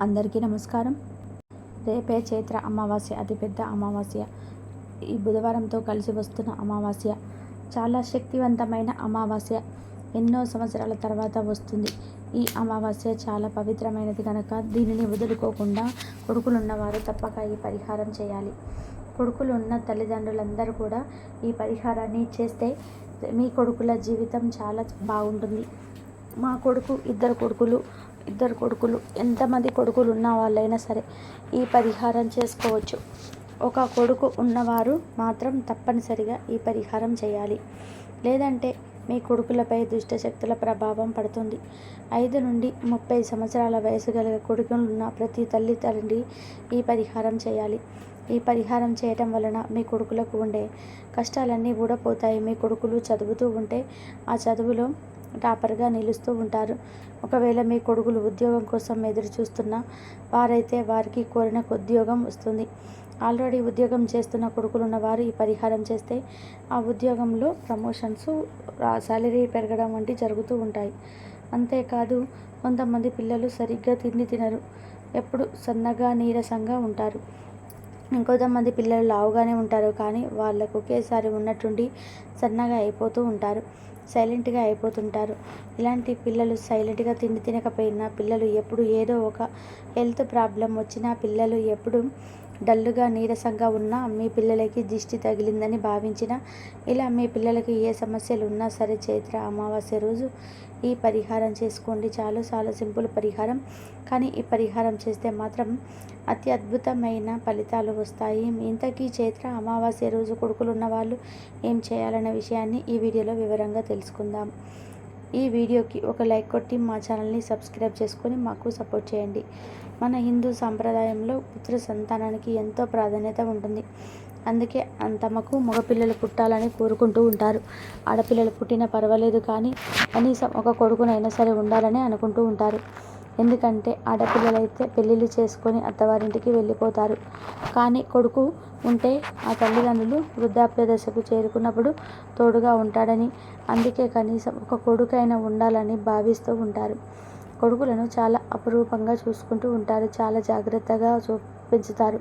అందరికీ నమస్కారం. రేపే చైత్ర అమావాస్య అతిపెద్ద అమావాస్య. ఈ బుధవారంతో కలిసి వస్తున్న అమావాస్య చాలా శక్తివంతమైన అమావాస్య. ఎన్నో సంవత్సరాల తర్వాత వస్తుంది. ఈ అమావాస్య చాలా పవిత్రమైనది కనుక దీనిని వదులుకోకుండా కొడుకులున్నవారు తప్పక ఈ పరిహారం చేయాలి. కొడుకులు ఉన్న తల్లిదండ్రులందరూ కూడా ఈ పరిహారాన్ని చేస్తే మీ కొడుకుల జీవితం చాలా బాగుంటుంది. మా కొడుకు ఇద్దరు కొడుకులు ఇద్దరు కొడుకులు ఎంతమంది కొడుకులు ఉన్న వాళ్ళైనా సరే ఈ పరిహారం చేసుకోవచ్చు. ఒక కొడుకు ఉన్నవారు మాత్రం తప్పనిసరిగా ఈ పరిహారం చేయాలి. లేదంటే మీ కొడుకులపై దుష్టశక్తుల ప్రభావం పడుతుంది. ఐదు నుండి ముప్పై సంవత్సరాల వయసు గల కొడుకులున్న ప్రతి తల్లి తండ్రి ఈ పరిహారం చేయాలి. ఈ పరిహారం చేయటం వలన మీ కొడుకులకు ఉండే కష్టాలన్నీ ఊడపోతాయి మీ కొడుకులు చదువుతూ ఉంటే ఆ చదువులో టాపర్గా నిలుస్తూ ఉంటారు. ఒకవేళ మీ కొడుకులు ఉద్యోగం కోసం ఎదురు చూస్తున్న వారైతే వారికి కోరిన ఉద్యోగం వస్తుంది. ఆల్రెడీ ఉద్యోగం చేస్తున్న కొడుకులు ఉన్నవారు ఈ పరిహారం చేస్తే ఆ ఉద్యోగంలో ప్రమోషన్స్ శాలరీ పెరగడం వంటి జరుగుతూ ఉంటాయి. అంతేకాదు కొంతమంది పిల్లలు సరిగ్గా తిండి తినరు. ఎప్పుడు సన్నగా నీరసంగా ఉంటారు. ఇంకొంతమంది పిల్లలు లావుగానే ఉంటారు. కానీ వాళ్ళకు ఒకేసారి ఉన్నట్టుండి సన్నగా అయిపోతూ ఉంటారు. సైలెంట్గా అయిపోతుంటారు. ఇలాంటి పిల్లలు సైలెంట్గా తిండి తినకపోయినా పిల్లలు ఎప్పుడు ఏదో ఒక హెల్త్ ప్రాబ్లం వచ్చినా పిల్లలు ఎప్పుడు డల్లుగా నీరసంగా ఉన్నా మీ పిల్లలకి దిష్టి తగిలిందని భావించిన ఇలా మీ పిల్లలకి ఏ సమస్యలు ఉన్నా సరే చైత్ర అమావాస్య రోజు ఈ పరిహారం చేసుకోండి. చాలు చాలా సింపుల్ పరిహారం. కానీ ఈ పరిహారం చేస్తే మాత్రం అతి అద్భుతమైన ఫలితాలు వస్తాయి. ఇంతకీ చైత్ర అమావాస్య రోజు కొడుకులు ఉన్న వాళ్ళు ఏం చేయాలన్న విషయాన్ని ఈ వీడియోలో వివరంగా తెలుసుకుందాం. ఈ వీడియోకి ఒక లైక్ కొట్టి మా ఛానల్ని సబ్స్క్రైబ్ చేసుకొని మాకు సపోర్ట్ చేయండి. మన హిందూ సాంప్రదాయంలో పుత్ర సంతానానికి ఎంతో ప్రాధాన్యత ఉంటుంది. అందుకే తమకు మగపిల్లలు పుట్టాలని కోరుకుంటూ ఉంటారు. ఆడపిల్లలు పుట్టినా పర్వాలేదు కానీ కనీసం ఒక కొడుకునైనా సరే ఉండాలని అనుకుంటూ ఉంటారు. ఎందుకంటే ఆడపిల్లలైతే పెళ్ళిళ్ళు చేసుకొని అత్తవారింటికి వెళ్ళిపోతారు. కానీ కొడుకు ఉంటే ఆ తల్లిదండ్రులు వృద్ధాప్య దశకు చేరుకున్నప్పుడు తోడుగా ఉంటాడని అందుకే కనీసం ఒక కొడుకైనా ఉండాలని భావిస్తూ ఉంటారు. కొడుకులను చాలా అపురూపంగా చూసుకుంటూ ఉంటారు. చాలా జాగ్రత్తగా చూ పెంచుతారు.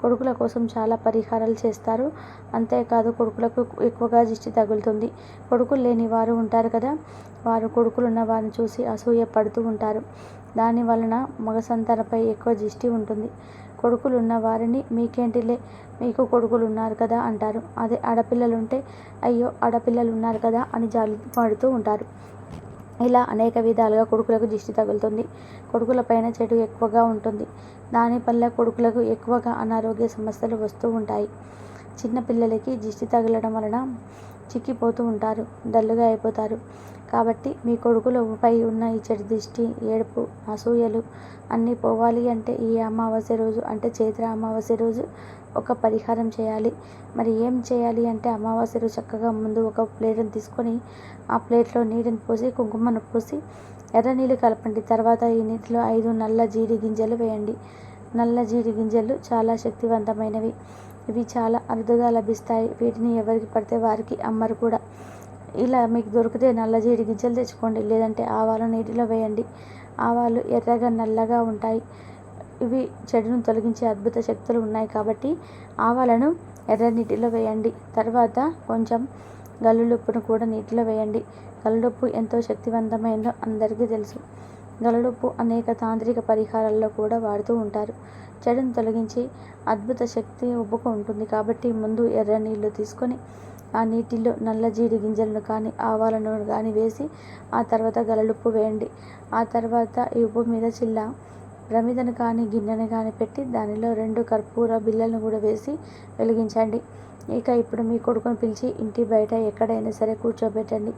కొడుకుల కోసం చాలా పరిహారాలు చేస్తారు. అంతేకాదు కొడుకులకు ఎక్కువగా దిష్టి తగులుతుంది. కొడుకులు లేని వారు ఉంటారు కదా. వారు కొడుకులు ఉన్న వారిని చూసి అసూయ పడుతూ ఉంటారు. దాని వలన మగ సంతానపై ఎక్కువ దిష్టి ఉంటుంది. కొడుకులు ఉన్న వారిని మీకేంటిలే? మీకు కొడుకులు ఉన్నారు కదా అంటారు. అదే ఆడపిల్లలు ఉంటే అయ్యో ఆడపిల్లలు ఉన్నారు కదా అని జాలి పడుతూ ఉంటారు. ఇలా అనేక విధాలుగా కొడుకులకు దిష్టి తగులుతుంది. కొడుకులపైన చెడు ఎక్కువగా ఉంటుంది. దానివల్ల కొడుకులకు ఎక్కువగా అనారోగ్య సమస్యలు వస్తూ ఉంటాయి. చిన్నపిల్లలకి దిష్టి తగలడం వలన చిక్కిపోతూ ఉంటారు డల్లుగా అయిపోతారు. కాబట్టి మీ కొడుకులపై ఉన్న ఈ చెడు దిష్టి ఏడుపు అసూయలు అన్నీ పోవాలి అంటే ఈ అమావాస్య రోజు అంటే చైత్ర అమావాస్య రోజు ఒక పరిహారం చేయాలి. మరి ఏం చేయాలి అంటే అమావాస్య రోజు చక్కగా ముందు ఒక ప్లేట్ని తీసుకొని ఆ ప్లేట్లో నీటిని పోసి కుంకుమను పోసి ఎర్ర నీళ్ళు కలపండి. తర్వాత ఈ నీటిలో ఐదు నల్ల జీడి గింజలు వేయండి. నల్ల జీడి గింజలు చాలా శక్తివంతమైనవి. ఇవి చాలా అరుదుగా లభిస్తాయి. వీటిని ఎవరికి పడితే వారికి అమ్మరు కూడా. ఇలా మీకు దొరికితే నల్ల జీడి గింజలు తెచ్చుకోండి. లేదంటే ఆవాలు నీటిలో వేయండి. ఆవాలు ఎర్రగా నల్లగా ఉంటాయి. ఇవి చెడును తొలగించే అద్భుత శక్తులు ఉన్నాయి కాబట్టి ఆవాలను ఎర్ర నీటిలో వేయండి. తర్వాత కొంచెం గల్లులుప్పును కూడా నీటిలో వేయండి. గల్లుప్పు ఎంతో శక్తివంతమైందో అందరికీ తెలుసు. గలడుప్పు అనేక తాంత్రిక పరిహారాల్లో కూడా వాడుతూ ఉంటారు. చెడును తొలగించి అద్భుత శక్తి ఉబ్బుకు ఉంటుంది. కాబట్టి ముందు ఎర్ర నీళ్ళు తీసుకొని ఆ నీటిలో నల్ల జీడి గింజలను కానీ ఆవాలను కానీ వేసి ఆ తర్వాత గలలుప్పు వేయండి. ఆ తర్వాత ఈ ఉప్పు మీద చిల్ల ప్రమిదను కానీ గిన్నెను కానీ పెట్టి దానిలో రెండు కర్పూర బిళ్ళలను కూడా వేసి వెలిగించండి. ఇక ఇప్పుడు మీ కొడుకును పిలిచి ఇంటి బయట ఎక్కడైనా సరే కూర్చోబెట్టండి.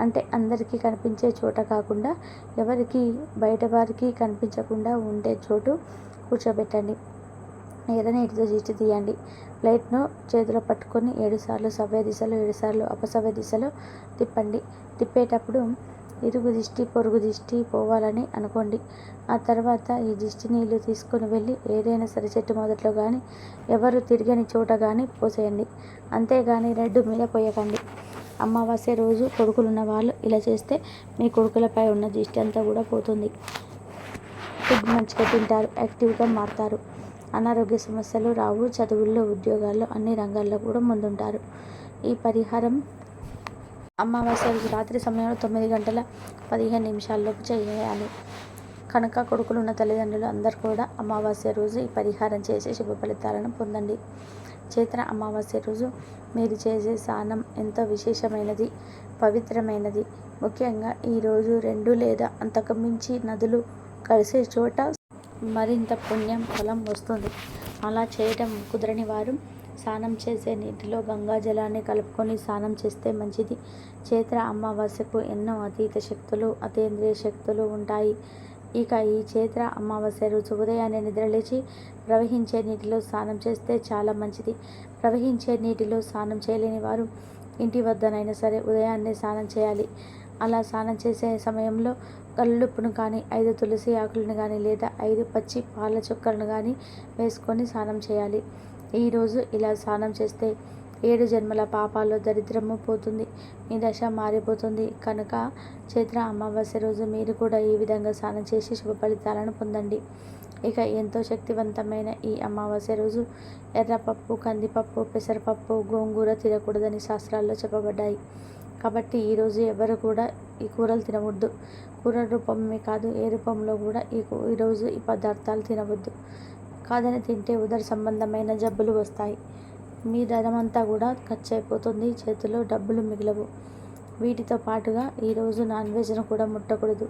అంటే అందరికీ కనిపించే చోట కాకుండా ఎవరికి బయట వారికి కనిపించకుండా ఉండే చోటు కూర్చోబెట్టండి. ఎర్రనీటితో నీటితో తీయండి. ప్లేట్ను చేతిలో పట్టుకొని ఏడుసార్లు సవ్య దిశలో ఏడుసార్లు అపసవ్య దిశలో తిప్పండి. తిప్పేటప్పుడు ఇరుగు దిష్టి పొరుగు దిష్టి పోవాలని అనుకోండి. ఆ తర్వాత ఈ దిష్టి నీళ్ళు తీసుకొని వెళ్ళి ఏదైనా సరే చెట్టు మొదట్లో కానీ ఎవరు తిరగని చోట కానీ పోసేయండి. అంతేగాని రెడ్డు మీద పోయకండి. అమావాస్య రోజు కొడుకులున్న వాళ్ళు ఇలా చేస్తే మీ కొడుకులపై ఉన్న దిష్టి అంతా కూడా పోతుంది. ఫుడ్ మంచిగా తింటారు యాక్టివ్గా మారుతారు. అనారోగ్య సమస్యలు రావు చదువుల్లో ఉద్యోగాల్లో అన్ని రంగాల్లో కూడా ముందుంటారు. ఈ పరిహారం అమావాస్య రోజు రాత్రి సమయంలో తొమ్మిది గంటల పదిహేను నిమిషాల్లోపు చేయాలి. కనుక కొడుకులు ఉన్న తల్లిదండ్రులు అందరూ కూడా అమావాస్య రోజు ఈ పరిహారం చేసి శుభ ఫలితాలను పొందండి. చైత్ర అమావాస్య రోజు మీరు చేసే స్నానం ఎంతో విశేషమైనది పవిత్రమైనది. ముఖ్యంగా ఈరోజు రెండు లేదా అంతకు మించి నదులు కలిసే చోట మరింత పుణ్యం ఫలం వస్తుంది. అలా చేయటం కుదరని వారు స్నానం చేసే నీటిలో గంగా జలాన్ని కలుపుకొని స్నానం చేస్తే మంచిది. చైత్ర అమావాస్యకు ఎన్నో అతీత శక్తులు అతీంద్రియ శక్తులు ఉంటాయి. ఇక ఈ చైత్ర అమావాస్య రోజు ఉదయాన్నే నిద్రలేచి ప్రవహించే నీటిలో స్నానం చేస్తే చాలా మంచిది. ప్రవహించే నీటిలో స్నానం చేయలేని వారు ఇంటి వద్దనైనా సరే ఉదయాన్నే స్నానం చేయాలి. అలా స్నానం చేసే సమయంలో కల్లుప్పును కానీ ఐదు తులసి ఆకులను కానీ లేదా ఐదు పచ్చి పాల చుక్కలను కానీ వేసుకొని స్నానం చేయాలి. ఈరోజు ఇలా స్నానం చేస్తే ఏడు జన్మల పాపాల్లో దరిద్రము పోతుంది మీ దశ మారిపోతుంది. కనుక చైత్ర అమావాస్య రోజు మీరు కూడా ఈ విధంగా స్నానం చేసి శుభ ఫలితాలను పొందండి. ఇక ఎంతో శక్తివంతమైన ఈ అమావాస్య రోజు ఎర్రపప్పు కందిపప్పు పెసరపప్పు గోంగూర తినకూడదని శాస్త్రాల్లో చెప్పబడ్డాయి. కాబట్టి ఈరోజు ఎవరు కూడా ఈ కూరలు తినవద్దు. కూర రూపమే కాదు ఏ రూపంలో కూడా ఈ ఈరోజు ఈ పదార్థాలు తినవద్దు. కాదని తింటే ఉదర సంబంధమైన జబ్బులు వస్తాయి. మీ ధనమంతా కూడా ఖర్చు అయిపోతుంది చేతిలో డబ్బులు మిగలవు. వీటితో పాటుగా ఈరోజు నాన్ వెజ్ను కూడా ముట్టకూడదు.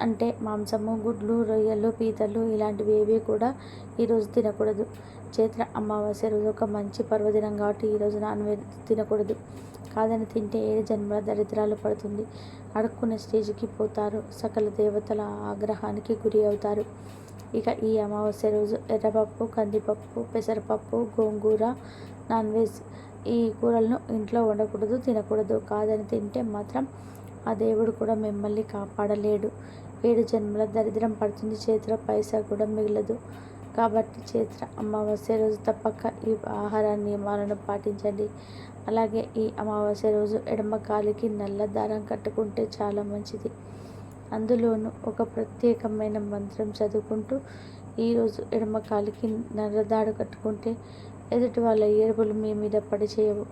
అంటే మాంసము గుడ్లు రొయ్యలు పీతలు ఇలాంటివి ఏవి కూడా ఈరోజు తినకూడదు. చైత్ర అమావాస్య రోజు ఒక మంచి పర్వదినం కాబట్టి ఈరోజు నాన్ వెజ్ తినకూడదు. కాదని తింటే ఏడు జన్మల దరిద్రాలు పడుతుంది. అడుక్కునే స్టేజ్కి పోతారు. సకల దేవతల ఆగ్రహానికి గురి అవుతారు. ఇక ఈ అమావాస్య రోజు ఎర్రపప్పు కందిపప్పు పెసరపప్పు గోంగూర నాన్ వెజ్ ఈ కూరలను ఇంట్లో వండకూడదు తినకూడదు. కాదని తింటే మాత్రం ఆ దేవుడు కూడా మిమ్మల్ని కాపాడలేడు. ఏడు జన్మల దరిద్రం పడుతుంది. చేతిలో పైసా కూడా మిగలదు. కాబట్టి చైత్ర అమావాస్య రోజు తప్పక ఈ ఆహార నియమాలను పాటించండి. అలాగే ఈ అమావాస్య రోజు ఎడమ కాలికి నల్ల దారం కట్టుకుంటే చాలా మంచిది. అందులోనూ ఒక ప్రత్యేకమైన మంత్రం చదువుకుంటూ ఈరోజు ఎడమ కాలికి నరదాడు కట్టుకుంటే ఎదుటి వాళ్ళ ఏర్పులు మీ మీద పడి చేయవు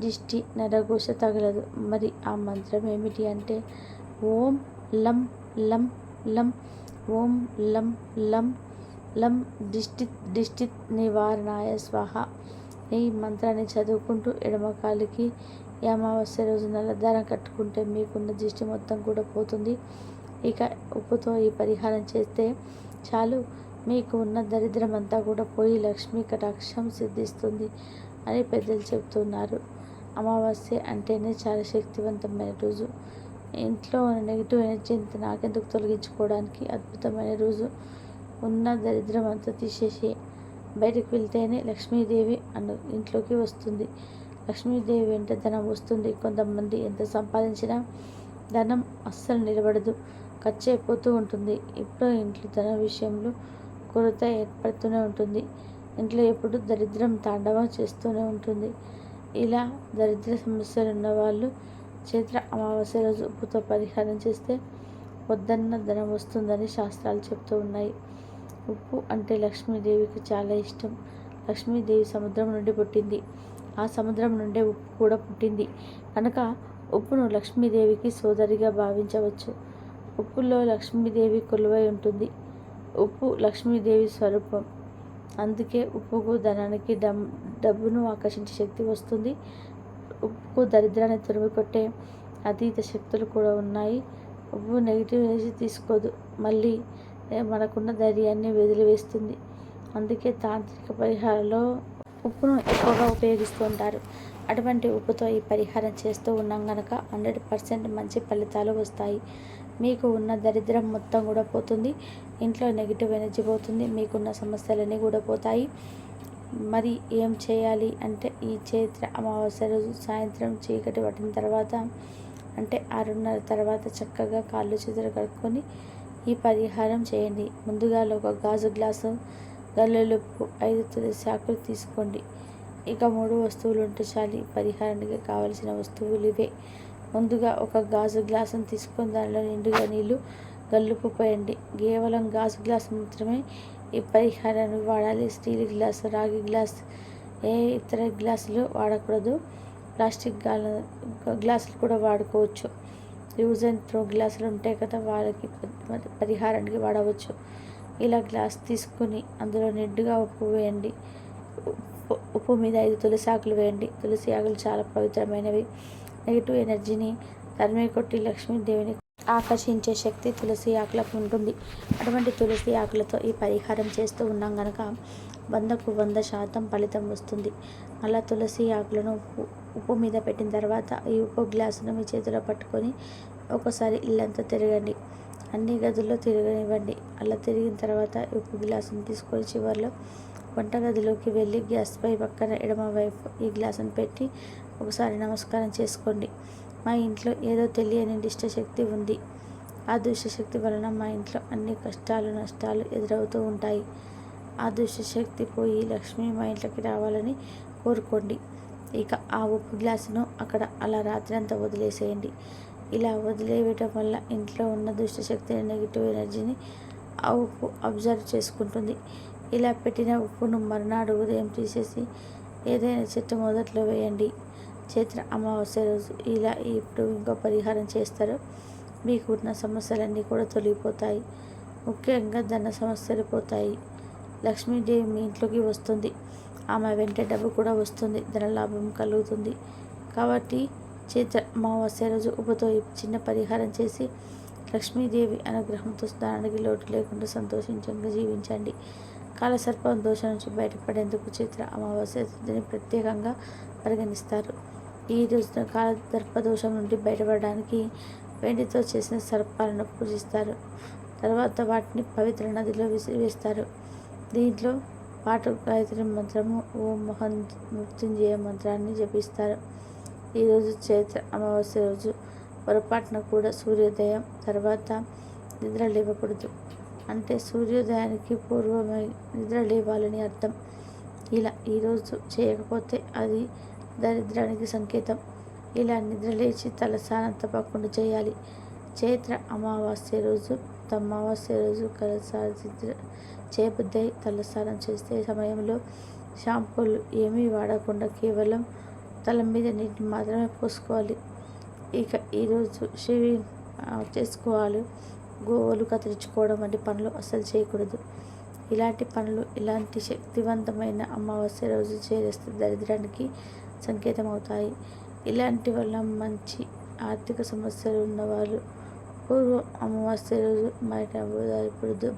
దిష్టి నరఘోష తగలదు. మరి ఆ మంత్రం ఏమిటి అంటే ఓం లం లం లం ఓం లం లం లం దిష్టి దిష్టి నివారణాయ స్వాహ. ఈ మంత్రాన్ని చదువుకుంటూ ఎడమకాలికి ఈ అమావాస్య రోజు నల్లదారం కట్టుకుంటే మీకున్న దిష్టి మొత్తం కూడా పోతుంది. ఇక ఉప్పుతో ఈ పరిహారం చేస్తే చాలు. మీకు ఉన్న దరిద్రం అంతా కూడా పోయి లక్ష్మీ కటాక్షం సిద్ధిస్తుంది అని పెద్దలు చెబుతున్నారు. అమావాస్య అంటేనే చాలా శక్తివంతమైన రోజు. ఇంట్లో ఉన్న నెగిటివ్ ఎనర్జీ నాకెందుకు తొలగించుకోవడానికి అద్భుతమైన రోజు. ఉన్న దరిద్రం అంతా తీసేసి బయటకు వెళ్తేనే లక్ష్మీదేవి అను ఇంట్లోకి వస్తుంది. లక్ష్మీదేవి వెంట ధనం వస్తుంది. కొంతమంది ఎంత సంపాదించినా ధనం అస్సలు నిలబడదు. ఖర్చు అయిపోతూ ఉంటుంది. ఇప్పుడు ఇంట్లో ధన విషయంలో కొరత ఏర్పడుతూనే ఉంటుంది. ఇంట్లో ఎప్పుడు దరిద్రం తాండవం చేస్తూనే ఉంటుంది. ఇలా దరిద్ర సమస్యలు ఉన్నవాళ్ళు చైత్ర అమావాస్య రోజు ఉప్పుతో పరిహారం చేస్తే వద్దన్న ధనం వస్తుందని శాస్త్రాలు చెప్తూ ఉన్నాయి. ఉప్పు అంటే లక్ష్మీదేవికి చాలా ఇష్టం. లక్ష్మీదేవి సముద్రం నుండి పుట్టింది. ఆ సముద్రం నుండే ఉప్పు కూడా పుట్టింది. కనుక ఉప్పును లక్ష్మీదేవికి సోదరిగా భావించవచ్చు. ఉప్పులో లక్ష్మీదేవి కొలువై ఉంటుంది. ఉప్పు లక్ష్మీదేవి స్వరూపం. అందుకే ఉప్పుకు ధనానికి డమ్ డబ్బును ఆకర్షించే శక్తి వస్తుంది. ఉప్పుకు దరిద్రాన్ని తరిమి కొట్టే అతీత శక్తులు కూడా ఉన్నాయి. ఉప్పు నెగిటివ్ ఎనర్జీ తీసుకోదు. మళ్ళీ మనకున్న ధైర్యాన్ని వదిలివేస్తుంది. అందుకే తాంత్రిక పరిహారంలో ఉప్పును ఎక్కువగా ఉపయోగిస్తూ ఉంటారు. అటువంటి ఉప్పుతో ఈ పరిహారం చేస్తూ ఉన్నాం కనుక హండ్రెడ్ పర్సెంట్ మంచి ఫలితాలు వస్తాయి. మీకు ఉన్న దరిద్రం మొత్తం కూడా పోతుంది. ఇంట్లో నెగిటివ్ ఎనర్జీ పోతుంది. మీకున్న సమస్యలన్నీ కూడా పోతాయి. మరి ఏం చేయాలి అంటే ఈ చైత్ర అమావాస్య రోజు సాయంత్రం చీకటి పట్టిన తర్వాత అంటే ఆరున్నర తర్వాత చక్కగా కాళ్ళు చేతులు కడుక్కొని ఈ పరిహారం చేయండి. ముందుగా ఒక గాజు గ్లాసు గల్లెలుపు ఐదు తులసి ఆకులు తీసుకోండి. ఇక మూడు వస్తువులు ఉంటే చాలి పరిహారానికి కావలసిన వస్తువులు ఇవే. ముందుగా ఒక గాజు గ్లాసును తీసుకొని దానిలో నిండుగా నీళ్ళు గల్లుపు పోయండి. కేవలం గాజు గ్లాస్ మాత్రమే ఈ పరిహారాన్ని వాడాలి. స్టీల్ గ్లాస్ రాగి గ్లాస్ ఏ ఇతర గ్లాసులు వాడకూడదు. ప్లాస్టిక్ గ్లాసులు కూడా వాడుకోవచ్చు. యూజ్ అండ్ త్రో గ్లాసులు ఉంటాయి కదా వాళ్ళకి పరిహారానికి వాడవచ్చు. ఇలా గ్లాస్ తీసుకుని అందులో నిండుగా ఉప్పు వేయండి. ఉప్పు మీద ఐదు తులసి ఆకులు వేయండి. తులసి ఆకులు చాలా పవిత్రమైనవి. నెగిటివ్ ఎనర్జీని తరిమే కొట్టి లక్ష్మీదేవిని ఆకర్షించే శక్తి తులసి ఆకులకు ఉంటుంది. అటువంటి తులసి ఆకులతో ఈ పరిహారం చేస్తూ ఉన్నాం కనుక వందకు వంద శాతం ఫలితం వస్తుంది. అలా తులసి ఆకులను ఉప్పు ఉప్పు మీద పెట్టిన తర్వాత ఈ ఉప్పు గ్లాసును మీ చేతిలో పట్టుకొని ఒకసారి ఇల్లంతా తిరగండి. అన్ని గదుల్లో తిరగనివ్వండి. అలా తిరిగిన తర్వాత ఉప్పు గ్లాసును తీసుకొని చివరిలో వంటగదిలోకి వెళ్ళి గ్యాస్ పై పక్కన ఎడమవైపు ఈ గ్లాసును పెట్టి ఒకసారి నమస్కారం చేసుకోండి. మా ఇంట్లో ఏదో తెలియని దుష్టశక్తి ఉంది. ఆ దుష్టశక్తి వలన మా ఇంట్లో అన్ని కష్టాలు నష్టాలు ఎదురవుతూ ఉంటాయి. ఆ దుష్టశక్తి పోయి లక్ష్మి మా ఇంట్లోకి రావాలని కోరుకోండి. ఇక ఆ ఉప్పు గ్లాసును అక్కడ అలా రాత్రి అంతా వదిలేసేయండి. ఇలా వదిలేయటం వల్ల ఇంట్లో ఉన్న దుష్టశక్తిని నెగిటివ్ ఎనర్జీని ఆ ఉప్పు అబ్జర్వ్ చేసుకుంటుంది. ఇలా పెట్టిన ఉప్పును మరునాడు ఉదయం తీసేసి ఏదైనా చెట్టు మొదట్లో వేయండి. చైత్ర అమావాస్య రోజు ఇలా ఇప్పుడు ఇంకో పరిహారం చేస్తారు. మీకు ఉన్న సమస్యలన్నీ కూడా తొలగిపోతాయి. ముఖ్యంగా ధన సమస్యలు పోతాయి. లక్ష్మీదేవి మీ ఇంట్లోకి వస్తుంది. ఆమె వెంట డబ్బు కూడా వస్తుంది. ధనలాభం కలుగుతుంది. కాబట్టి చైత్ర అమావాస్య రోజు ఉపతో చిన్న పరిహారం చేసి లక్ష్మీదేవి అనుగ్రహంతో స్నానానికి లోటు లేకుండా సంతోషించంగా జీవించండి. కాలసర్పం దోషం నుంచి బయటపడేందుకు చిత్ర అమావాస్య తిథిని ప్రత్యేకంగా పరిగణిస్తారు. ఈ రోజున కాలదర్ప దోషం నుండి బయటపడడానికి వెండితో చేసిన సర్పాలను పూజిస్తారు. తర్వాత వాటిని పవిత్ర నదిలో విసిరివేస్తారు దీంట్లో పాటు గాయత్రి మంత్రము ఓ మహన్ మృత్యుంజయ మంత్రాన్ని జపిస్తారు. ఈరోజు చైత్ర అమావాస్య రోజు పొరపాటున కూడా సూర్యోదయం తర్వాత నిద్ర లేవకూడదు. అంటే సూర్యోదయానికి పూర్వమై నిద్ర లేవాలని అర్థం. ఇలా ఈరోజు చేయకపోతే అది దరిద్రానికి సంకేతం. ఇలా నిద్ర లేచి తలస్నానం తప్పకుండా చేయాలి. చైత్ర అమావాస్య రోజు అమావాస్య రోజు కలసారి చేబుద్దై తలస్నానం చేసే సమయంలో షాంపూలు ఏమీ వాడకుండా కేవలం తల మీద నీటిని మాత్రమే పోసుకోవాలి. ఇక ఈరోజు షేవి చేసుకోవాలి. గోవులు కత్తిరించుకోవడం వంటి పనులు అస్సలు చేయకూడదు. ఇలాంటి పనులు ఇలాంటి శక్తివంతమైన అమావాస్య రోజు చేరేస్తే దరిద్రానికి సంకేతం అవుతాయి ఇలాంటి వల్ల మంచి ఆర్థిక సమస్యలు ఉన్నవాళ్ళు పూర్వం అమావాస్య రోజు బయట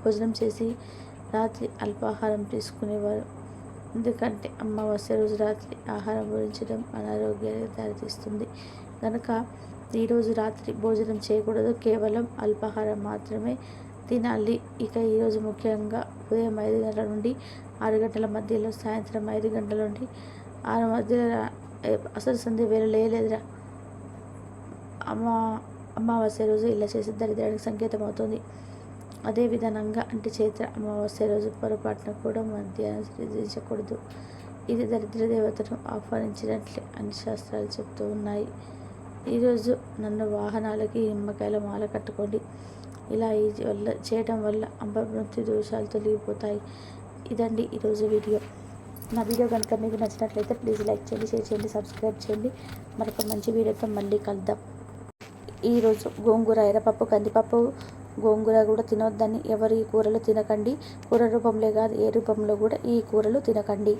భోజనం చేసి రాత్రి అల్పాహారం తీసుకునేవారు. ఎందుకంటే అమావాస్య రోజు రాత్రి ఆహారం భోజించడం అనారోగ్యానికి దారితీస్తుంది. కనుక ఈరోజు రాత్రి భోజనం చేయకూడదు. కేవలం అల్పాహారం మాత్రమే తినాలి. ఇక ఈరోజు ముఖ్యంగా ఉదయం ఐదు గంటల నుండి ఆరు గంటల మధ్యలో సాయంత్రం ఐదు గంటల నుండి ఆరు మధ్యలో అసలు సంధి వేళ లేదురా అమ్మ అమావాస్య రోజు ఇలా చేసి దరిద్రానికి సంకేతం అవుతుంది అదే విధానంగా అంటే చైత్ర అమావాస్య రోజు పొరపాటున కూడా మధ్యాహ్నం సృజించకూడదు ఇది దరిద్ర దేవతను ఆహ్వానించినట్లే అని శాస్త్రాలు చెప్తూ ఉన్నాయి. ఈరోజు నన్ను వాహనాలకి నిమ్మకాయల మాల కట్టుకోండి. ఇలా ఈ వల్ల చేయడం వల్ల అపమృత్యు దోషాలు తొలగిపోతాయి. ఇదండి ఈరోజు వీడియో. నా వీడియో కనుక మీకు నచ్చినట్లయితే ప్లీజ్ లైక్ చేయండి షేర్ చేయండి సబ్స్క్రైబ్ చేయండి. మరొక మంచి వీడియోతో మళ్ళీ కలుద్దాం. ఈరోజు గోంగూర ఎర్రపప్పు కందిపప్పు గోంగూర కూడా తినొద్దని ఎవరు ఈ కూరలు తినకండి. కూర రూపంలో కాదు ఏ రూపంలో కూడా ఈ కూరలు తినకండి.